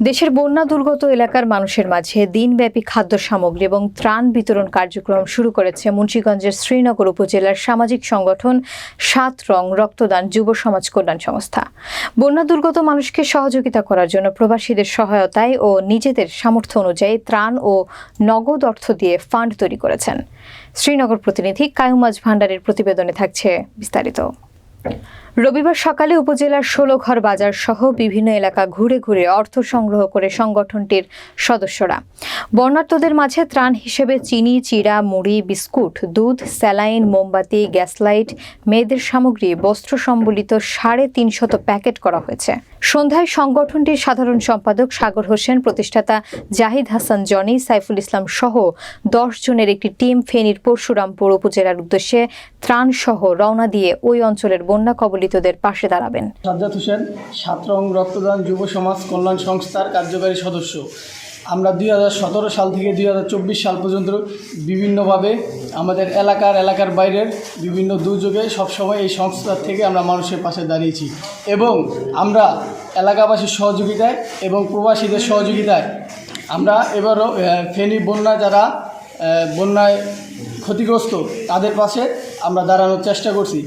দেশের বন্যা দুর্গত এলাকার মানুষের মাঝে দিনব্যাপী খাদ্য সামগ্রী এবং ত্রাণ বিতরণ কার্যক্রম শুরু করেছে মুন্সীগঞ্জের শ্রীনগর উপজেলার সামাজিক সংগঠন সাত রং রক্তদান যুব সমাজ কল্যাণ সংস্থা। বন্যা দুর্গত মানুষকে সহযোগিতা করার জন্য প্রবাসীদের সহায়তায় ও নিজেদের সামর্থ্য অনুযায়ী ত্রাণ ও নগদ অর্থ দিয়ে ফান্ড তৈরি করেছেন। শ্রীনগর প্রতিনিধি কায়ুমাজ ভান্ডারের প্রতিবেদনে থাকছে বিস্তারিত। রবিবার সকালে উপজেলার ষোলঘর বাজার সহ বিভিন্ন এলাকা ঘুরে ঘুরে অর্থ সংগ্রহ করে সংগঠনটির সদস্যরা। বর্ণাঢ্যদের মাঝে ত্রাণ হিসেবে চিনি, চিড়া, মুড়ি, বিস্কুট, দুধ, স্যালাইন, মোমবাতি, গ্যাসলাইট, মেয়েদের সামগ্রী, বস্ত্র সম্বলিত সাড়ে তিনশত প্যাকেট করা হয়েছে। সন্ধ্যায় সংগঠনটির সাধারণ সম্পাদক সাগর হোসেন, প্রতিষ্ঠাতা জাহিদ হাসান, জনি, সাইফুল ইসলাম সহ দশ জনের একটি টিম ফেনীর পরশুরামপুর উপজেলার উদ্দেশ্যে ত্রাণ সহ রওনা দিয়ে ওই অঞ্চলের বন্যা কবলিতদের পাশে দাঁড়াবেন। সাজ্জাদ হোসেন, সাতরং রক্তদান যুব সমাজ কল্যাণ সংস্থার কার্যকারী সদস্য। আমরা দুই হাজার সতেরো সাল থেকে দুই হাজার চব্বিশ সাল পর্যন্ত বিভিন্নভাবে আমাদের এলাকার এলাকার বাইরের বিভিন্ন দুর্যোগে সবসময় এই সংস্থার থেকে আমরা মানুষের পাশে দাঁড়িয়েছি। এবং আমরা এলাকাবাসীর সহযোগিতায় এবং প্রবাসীদের সহযোগিতায় আমরা এবারও ফেনী, বন্যা যারা বন্যায় ক্ষতিগ্রস্ত, তাদের পাশে আমরা দাঁড়ানোর চেষ্টা করছি।